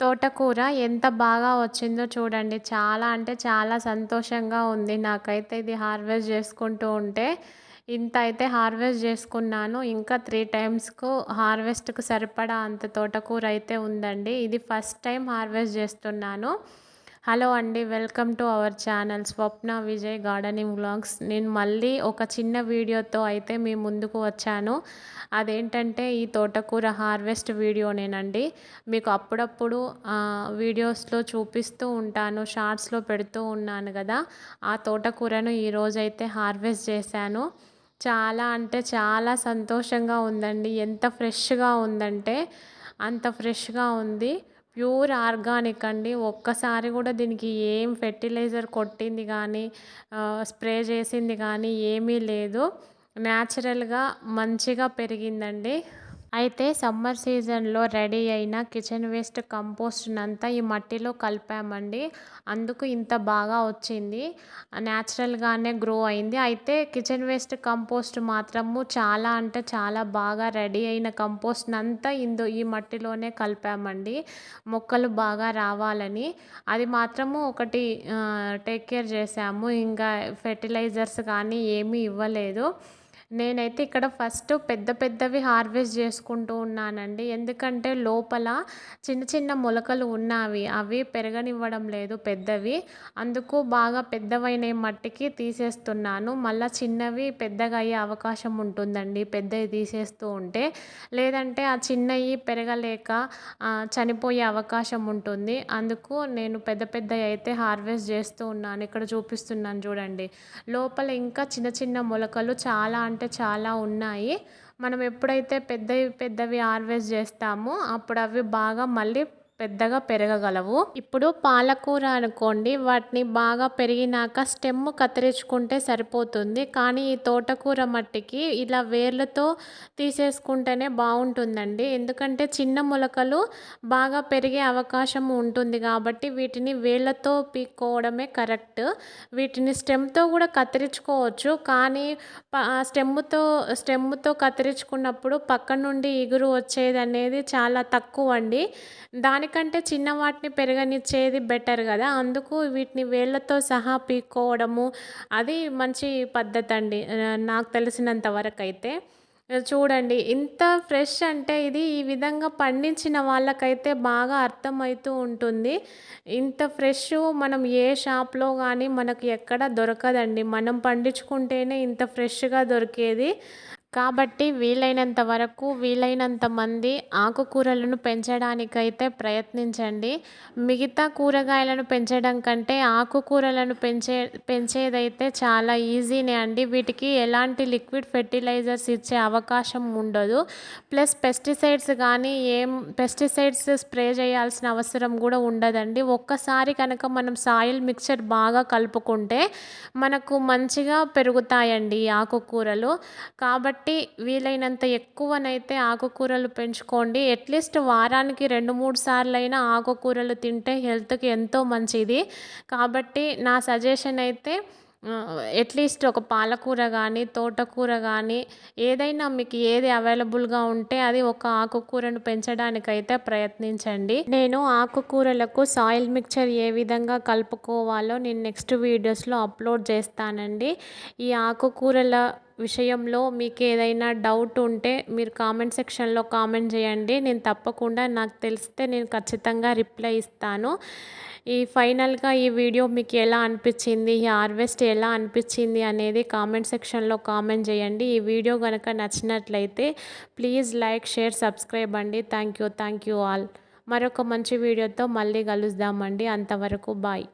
తోటకూర ఎంత బాగా వచ్చిందో చూడండి. చాలా అంటే చాలా సంతోషంగా ఉంది. నాకైతే ఇది హార్వెస్ట్ చేసుకుంటూ ఉంటే ఇంత అయితే హార్వెస్ట్ చేసుకున్నాను. ఇంకా త్రీ టైమ్స్కు హార్వెస్ట్కు సరిపడా అంత తోటకూర అయితే ఉందండి. ఇది ఫస్ట్ టైం హార్వెస్ట్ చేస్తున్నాను. హలో అండి welcome to our channel Swapna Vijay gardening vlogs. నేను మళ్ళీ ఒక చిన్న వీడియోతో అయితే మీ ముందుకు వచ్చాను. అదేంటంటే ఈ తోటకూర హార్వెస్ట్ వీడియోనేనండి మీకు అప్పుడప్పుడు వీడియోస్లో చూపిస్తూ ఉంటాను షార్ట్స్లో పెడుతూ ఉన్నాను కదా. ఆ తోటకూరను ఈరోజైతే హార్వెస్ట్ చేశాను. చాలా అంటే చాలా సంతోషంగా ఉందండి. ఎంత ఫ్రెష్గా ఉందంటే అంత ఫ్రెష్గా ఉంది. ప్యూర్ ఆర్గానిక్ అండి. ఒక్కసారి కూడా దీనికి ఏం ఫెర్టిలైజర్ కొట్టింది కానీ స్ప్రే చేసింది కానీ ఏమీ లేదు. న్యాచురల్గా మంచిగా పెరిగిందండి. అయితే సమ్మర్ సీజన్లో రెడీ అయిన కిచెన్ వేస్ట్ కంపోస్ట్నంతా ఈ మట్టిలో కలిపామండి. అందుకు ఇంత బాగా వచ్చింది. న్యాచురల్గానే గ్రో అయింది. అయితే కిచెన్ వేస్ట్ కంపోస్ట్ మాత్రము చాలా అంటే చాలా బాగా రెడీ అయిన కంపోస్ట్ అంతా ఇందు ఈ మట్టిలోనే కలిపామండి. మొక్కలు బాగా రావాలని. అది మాత్రము ఒకటి టేక్ కేర్ చేసాము. ఇంకా ఫెర్టిలైజర్స్ కానీ ఏమీ ఇవ్వలేదు. నేనైతే ఇక్కడ ఫస్ట్ పెద్ద పెద్దవి హార్వెస్ట్ చేసుకుంటూ ఉన్నానండి. ఎందుకంటే లోపల చిన్న చిన్న మొలకలు ఉన్నవి అవి పెరగనివ్వడం లేదు పెద్దవి. అందుకు బాగా పెద్దవైన మట్టికి తీసేస్తున్నాను. మళ్ళీ చిన్నవి పెద్దగా అయ్యే అవకాశం ఉంటుందండి పెద్దవి తీసేస్తూ ఉంటే. లేదంటే ఆ చిన్నవి పెరగలేక చనిపోయే అవకాశం ఉంటుంది. అందుకు నేను పెద్ద పెద్దవి అయితే హార్వెస్ట్ చేస్తూ ఉన్నాను. ఇక్కడ చూపిస్తున్నాను చూడండి. లోపల ఇంకా చిన్న చిన్న మొలకలు చాలా అంటే చాలా ఉన్నాయి. మనం ఎప్పుడైతే పెద్దవి పెద్దవి హార్వెస్ట్ చేస్తామో అప్పుడు అవి బాగా మళ్ళీ పెద్దగా పెరగగలవు. ఇప్పుడు పాలకూర అనుకోండి వాటిని బాగా పెరిగినాక స్టెమ్ కత్తిరించుకుంటే సరిపోతుంది. కానీ ఈ తోటకూర మట్టికి ఇలా వేర్లతో తీసేసుకుంటేనే బాగుంటుందండి. ఎందుకంటే చిన్న మొలకలు బాగా పెరిగే అవకాశం ఉంటుంది కాబట్టి వీటిని వేళ్ళతో పీక్కోవడమే కరెక్ట్. వీటిని స్టెమ్తో కూడా కత్తిరించుకోవచ్చు. కానీ స్టెమ్తో స్టెమ్తో కత్తిరించుకున్నప్పుడు పక్క నుండి ఇగురు వచ్చేది అనేది చాలా తక్కువ అండి దాని వాటికంటే చిన్న వాటిని పెరగనిచ్చేది బెటర్ కదా. అందుకు వీటిని వేళ్ళతో సహా పీక్కోవడము అది మంచి పద్ధతి అండి నాకు తెలిసినంత వరకు అయితే చూడండి ఇంత ఫ్రెష్ అంటే ఇది ఈ విధంగా పండించిన వాళ్ళకైతే బాగా అర్థమవుతూ ఉంటుంది. ఇంత ఫ్రెష్ మనం ఏ షాప్లో కానీ మనకు ఎక్కడ దొరకదండి. మనం పండించుకుంటేనే ఇంత ఫ్రెష్గా దొరికేది. కాబట్టి వీలైనంత వరకు వీలైనంత మంది ఆకుకూరలను పెంచడానికైతే ప్రయత్నించండి. మిగతా కూరగాయలను పెంచడం కంటే ఆకుకూరలను పెంచే పెంచేదైతే చాలా ఈజీనే అండి. వీటికి ఎలాంటి లిక్విడ్ ఫెర్టిలైజర్స్ ఇచ్చే అవకాశం ఉండదు. ప్లస్ పెస్టిసైడ్స్ కానీ ఏం పెస్టిసైడ్స్ స్ప్రే చేయాల్సిన అవసరం కూడా ఉండదండి. ఒక్కసారి కనుక మనం సాయిల్ మిక్చర్ బాగా కలుపుకుంటే మనకు మంచిగా పెరుగుతాయండి ఆకుకూరలు. కాబట్టి కాబట్టి వీలైనంత ఎక్కువనైతే ఆకుకూరలు పెంచుకోండి. అట్లీస్ట్ వారానికి రెండు మూడు సార్లు అయినా ఆకుకూరలు తింటే హెల్త్కి ఎంతో మంచిది. కాబట్టి నా సజెషన్ అయితే అట్లీస్ట్ ఒక పాలకూర కానీ తోటకూర కానీ ఏదైనా మీకు ఏది అవైలబుల్గా ఉంటే అది ఒక ఆకుకూరను పెంచడానికైతే ప్రయత్నించండి. నేను ఆకుకూరలకు సాయిల్ మిక్చర్ ఏ విధంగా కలుపుకోవాలో నేను నెక్స్ట్ వీడియోస్లో అప్లోడ్ చేస్తానండి. ఈ ఆకుకూరల విషయంలో మీకు ఏదైనా డౌట్ ఉంటే మీరు కామెంట్ సెక్షన్లో కామెంట్ చేయండి. నేను తప్పకుండా నాకు తెలిస్తే నేను ఖచ్చితంగా రిప్లై ఇస్తాను. ఈ ఫైనల్గా ఈ వీడియో మీకు ఎలా అనిపించింది? ఈ హార్వెస్ట్ ఎలా అనిపించింది? అనేది కామెంట్ సెక్షన్లో కామెంట్ చేయండి. ఈ వీడియో కనుక నచ్చినట్లయితే ప్లీజ్ లైక్ షేర్ సబ్స్క్రైబ్ అండి. Thank you thank you all మరొక మంచి వీడియోతో మళ్ళీ కలుద్దామండి. అంతవరకు బాయ్